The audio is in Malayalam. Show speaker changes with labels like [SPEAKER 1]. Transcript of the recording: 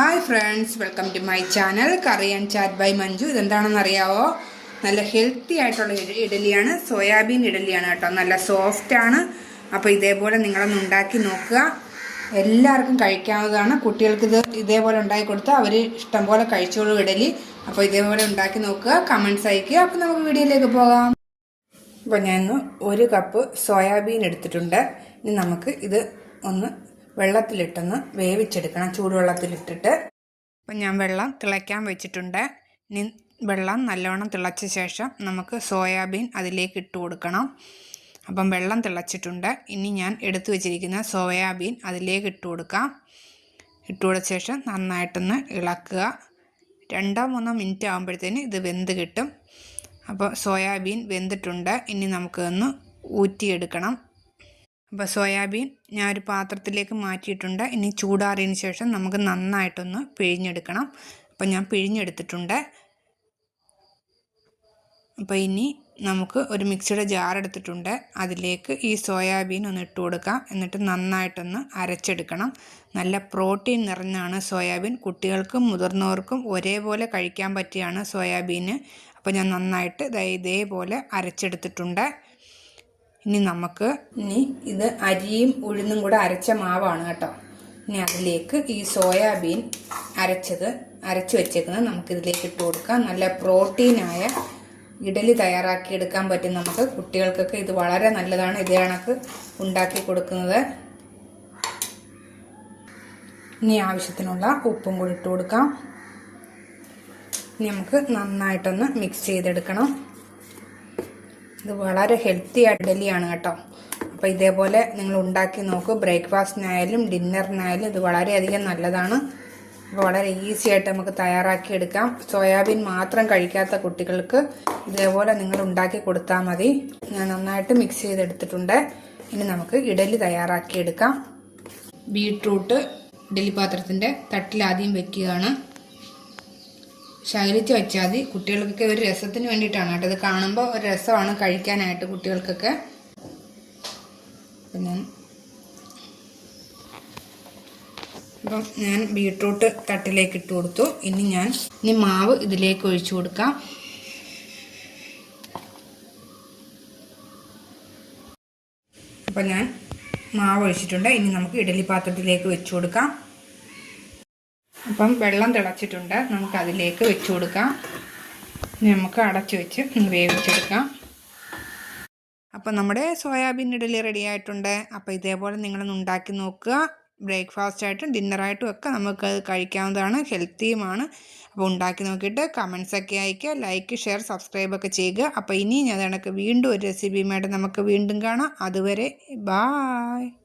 [SPEAKER 1] Hi friends welcome to my channel curry and chat by Manju ഇതെന്താണെന്ന് അറിയാവോ? നല്ല ഹെൽത്തി ആയിട്ടുള്ള ഇഡ- ഇഡലിയാണ് സോയാബീൻ ഇഡലിയാണ് കേട്ടോ. നല്ല സോഫ്റ്റ് ആണ്. അപ്പോൾ ഇതേപോലെ നിങ്ങളൊന്ന് ഉണ്ടാക്കി നോക്കുക. എല്ലാവർക്കും കഴിക്കാവുന്നതാണ്. കുട്ടികൾക്ക് ഇത് ഇതേപോലെ ഉണ്ടാക്കി കൊടുത്താൽ അവർ ഇഷ്ടംപോലെ കഴിച്ചോളൂ ഇഡലി. അപ്പോൾ ഇതേപോലെ ഉണ്ടാക്കി നോക്കുക കമൻസ് അയക്കുക അപ്പോൾ നമുക്ക് വീഡിയോയിലേക്ക് പോകാം. അപ്പോൾ ഞാൻ ഒരു കപ്പ് സോയാബീൻ എടുത്തിട്ടുണ്ട്. ഇനി നമുക്ക് ഇത് ഒന്ന് വെള്ളത്തിലിട്ടൊന്ന് വേവിച്ചെടുക്കണം. ചൂടുവെള്ളത്തിലിട്ടിട്ട്. അപ്പം ഞാൻ വെള്ളം തിളയ്ക്കാൻ വെച്ചിട്ടുണ്ട്. ഇനി വെള്ളം നല്ലോണം തിളച്ച ശേഷം നമുക്ക് സോയാബീൻ അതിലേക്ക് ഇട്ട് കൊടുക്കണം. അപ്പം വെള്ളം തിളച്ചിട്ടുണ്ട്. ഇനി ഞാൻ എടുത്തു വെച്ചിരിക്കുന്ന സോയാബീൻ അതിലേക്ക് ഇട്ട് കൊടുക്കാം. ഇട്ട് കൊടുത്ത ശേഷം നന്നായിട്ടൊന്ന് ഇളക്കുക. രണ്ടോ മൂന്നോ മിനിറ്റ് ആകുമ്പോഴത്തേന് ഇത് വെന്ത് കിട്ടും. അപ്പോൾ സോയാബീൻ വെന്തിട്ടുണ്ട്. ഇനി നമുക്കൊന്ന് ഊറ്റിയെടുക്കണം. അപ്പോൾ സോയാബീൻ ഞാൻ ഒരു പാത്രത്തിലേക്ക് മാറ്റിയിട്ടുണ്ട്. ഇനി ചൂടാറിയതിന് ശേഷം നമുക്ക് നന്നായിട്ടൊന്ന് പിഴിഞ്ഞെടുക്കണം. അപ്പോൾ ഞാൻ പിഴിഞ്ഞെടുത്തിട്ടുണ്ട്. അപ്പോൾ ഇനി നമുക്ക് ഒരു മിക്സിയുടെ ജാർ എടുത്തിട്ടുണ്ട്. അതിലേക്ക് ഈ സോയാബീൻ ഒന്ന് ഇട്ട് കൊടുക്കാം. എന്നിട്ട് നന്നായിട്ടൊന്ന് അരച്ചെടുക്കണം. നല്ല പ്രോട്ടീൻ നിറഞ്ഞാണ് സോയാബീൻ. കുട്ടികൾക്കും മുതിർന്നവർക്കും ഒരേപോലെ കഴിക്കാൻ പറ്റിയാണ് സോയാബീന്. അപ്പോൾ ഞാൻ നന്നായിട്ട് ഇതേപോലെ അരച്ചെടുത്തിട്ടുണ്ട്. ഇനി നമുക്ക് ഇനി ഇത് അരിയും ഉഴുന്നും കൂടെ അരച്ച മാവാണ് കേട്ടോ. ഇനി അതിലേക്ക് ഈ സോയാബീൻ അരച്ചത് അരച്ചു വെച്ചേക്കുന്നത് നമുക്കിതിലേക്ക് ഇട്ട് കൊടുക്കാം. നല്ല പ്രോട്ടീനായ ഇഡലി തയ്യാറാക്കിയെടുക്കാൻ പറ്റും നമുക്ക്. കുട്ടികൾക്കൊക്കെ ഇത് വളരെ നല്ലതാണ്. ഇതേ കണക്ക് ഉണ്ടാക്കി കൊടുക്കുന്നത്. ഇനി ആവശ്യത്തിനുള്ള ഉപ്പും കൂടി ഇട്ട് കൊടുക്കാം. ഇനി നമുക്ക് നന്നായിട്ടൊന്ന് മിക്സ് ചെയ്തെടുക്കണം. ഇത് വളരെ ഹെൽത്തി ഇഡലിയാണ് കേട്ടോ. അപ്പോൾ ഇതേപോലെ നിങ്ങൾ ഉണ്ടാക്കി നോക്കൂ. ബ്രേക്ക്ഫാസ്റ്റിനായാലും ഡിന്നറിനായാലും ഇത് വളരെയധികം നല്ലതാണ്. അപ്പോൾ വളരെ ഈസി ആയിട്ട് നമുക്ക് തയ്യാറാക്കിയെടുക്കാം സോയാബീൻ മാത്രം കഴിക്കാത്ത കുട്ടികൾക്ക് ഇതേപോലെ നിങ്ങൾ ഉണ്ടാക്കി കൊടുത്താൽ മതി. ഞാൻ നന്നായിട്ട് മിക്സ് ചെയ്തെടുത്തിട്ടുണ്ട്. ഇനി നമുക്ക് ഇഡലി തയ്യാറാക്കിയെടുക്കാം ബീട്രൂട്ട് ഇഡലി പാത്രത്തിന്റെ തട്ടിൽ ആദ്യം വെക്കുകയാണ്. ശകലിച്ച് വെച്ചാൽ മതി. കുട്ടികൾക്കൊക്കെ ഒരു രസത്തിന് വേണ്ടിയിട്ടാണ് കേട്ടോ. ഇത് കാണുമ്പോൾ ഒരു രസമാണ് കഴിക്കാനായിട്ട് കുട്ടികൾക്കൊക്കെ. പിന്നെ അപ്പം ഞാൻ ബീട്രൂട്ട് തട്ടിലേക്ക് ഇട്ട് കൊടുത്തു. ഇനി ഞാൻ ഇനി മാവ് ഇതിലേക്ക് ഒഴിച്ചു കൊടുക്കാം. അപ്പം ഞാൻ മാവ് ഒഴിച്ചിട്ടുണ്ട്. ഇനി നമുക്ക് ഇഡലി പാത്രത്തിലേക്ക് വെച്ചു കൊടുക്കാം. അപ്പം വെള്ളം തിളച്ചിട്ടുണ്ട്. നമുക്ക് അതിലേക്ക് വെച്ച് കൊടുക്കാം. നമുക്ക് അടച്ചു വെച്ച് വേവിച്ചെടുക്കാം. അപ്പം നമ്മുടെ സോയാബീൻ ഇഡലി റെഡി ആയിട്ടുണ്ട്. അപ്പോൾ ഇതേപോലെ നിങ്ങളൊന്ന് ഉണ്ടാക്കി നോക്കുക. ബ്രേക്ക്ഫാസ്റ്റ് ആയിട്ടും ഡിന്നറായിട്ടും ഒക്കെ നമുക്ക് അത് കഴിക്കാവുന്നതാണ് ഹെൽത്തിയുമാണ് അപ്പോൾ ഉണ്ടാക്കി നോക്കിയിട്ട് കമൻസ് ഒക്കെ അയയ്ക്കുക. ലൈക്ക് ഷെയർ സബ്സ്ക്രൈബ് ഒക്കെ ചെയ്യുക. അപ്പോൾ ഇനി ഞാൻ കണക്ക് വീണ്ടും ഒരു റെസിപ്പിയുമായിട്ട് നമുക്ക് വീണ്ടും കാണാം. അതുവരെ ബായ്